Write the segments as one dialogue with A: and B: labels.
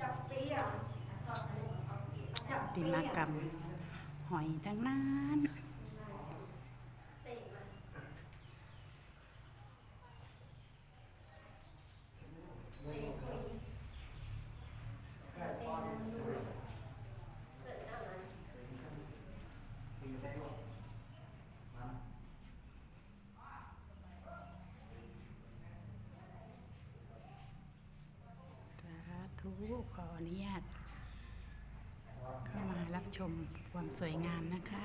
A: จับเปียจับติมากรรม หอยทั้งนั้นเกิดได้หมด ออนุญาต เข้ามารับชมความสวยงามนะคะ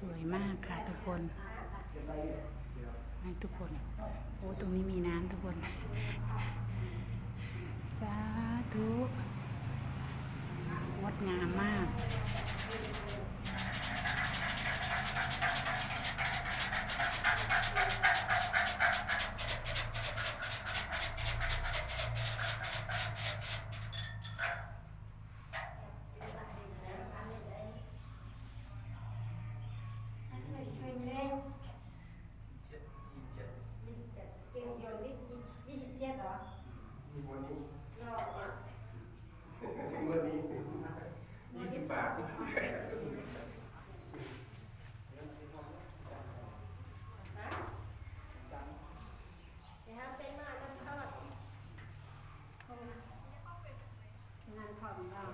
A: สวยมากค่ะทุกคนให้ทุกคนโอ้ตรงนี้มีน้ำทุกคน สาธุงดงามมาก
B: วันนี้
C: รอบเจ็ด
B: วันนี้ยี่สิบบาท
C: เดี๋ยวเต้นมากกันทอดงานผ่อนเรา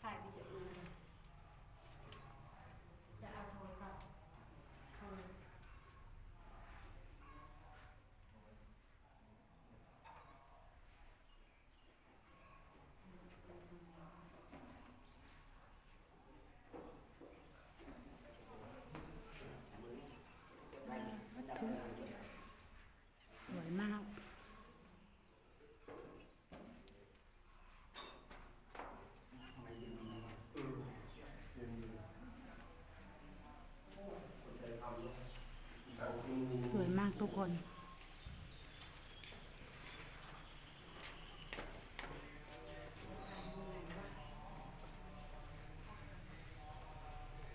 C: ถ่ายวิดีโอมาจะเอาโทรศัพท์เข้ามา
A: สวยมาก สวยมากทุกคน